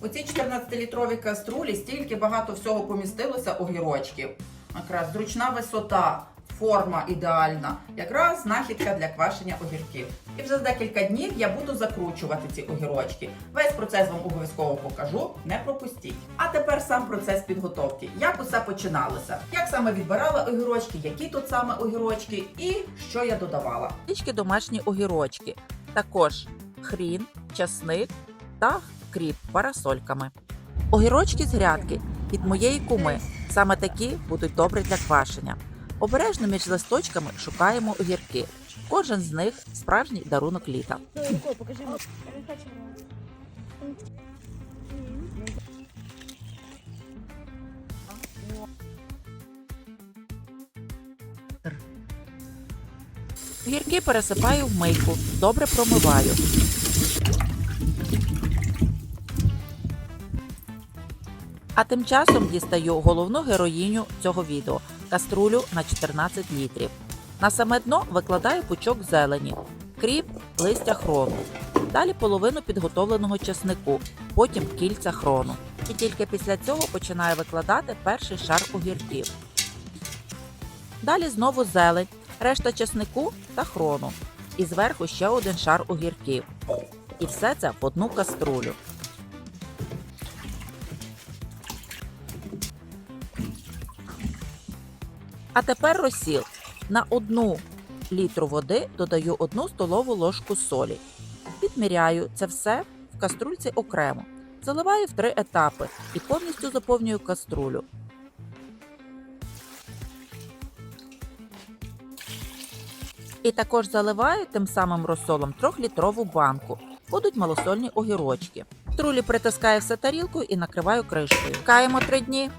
У цій 14-літровій каструлі стільки багато всього помістилося огірочків. Якраз зручна висота, форма ідеальна, якраз знахідка для квашення огірків. І вже за декілька днів я буду закручувати ці огірочки. Весь процес вам обов'язково покажу, не пропустіть. А тепер сам процес підготовки. Як усе починалося? Як саме відбирала огірочки, які тут саме огірочки і що я додавала. Трішки домашні огірочки, також хрін, часник та кріп парасольками. Огірочки з грядки від моєї куми. Саме такі будуть добрі для квашення. Обережно між листочками шукаємо огірки. Кожен з них справжній дарунок літа. Огірки пересипаю в мийку, добре промиваю. А тим часом дістаю головну героїню цього відео каструлю на 14 літрів. На саме дно викладаю пучок зелені, кріп, листя хрону. Далі половину підготовленого чеснику, потім кільця хрону. І тільки після цього починаю викладати перший шар огірків. Далі знову зелень, решта чеснику та хрону. І зверху ще один шар огірків. І все це в одну каструлю. А тепер розсіл. На одну літру води додаю одну столову ложку солі. Підміряю це все в каструльці окремо. Заливаю в три етапи і повністю заповнюю каструлю. І також заливаю тим самим розсолом трьохлітрову банку. Будуть малосольні огірочки. Трулі притискаю все тарілкою і накриваю кришкою. Чекаємо три дні.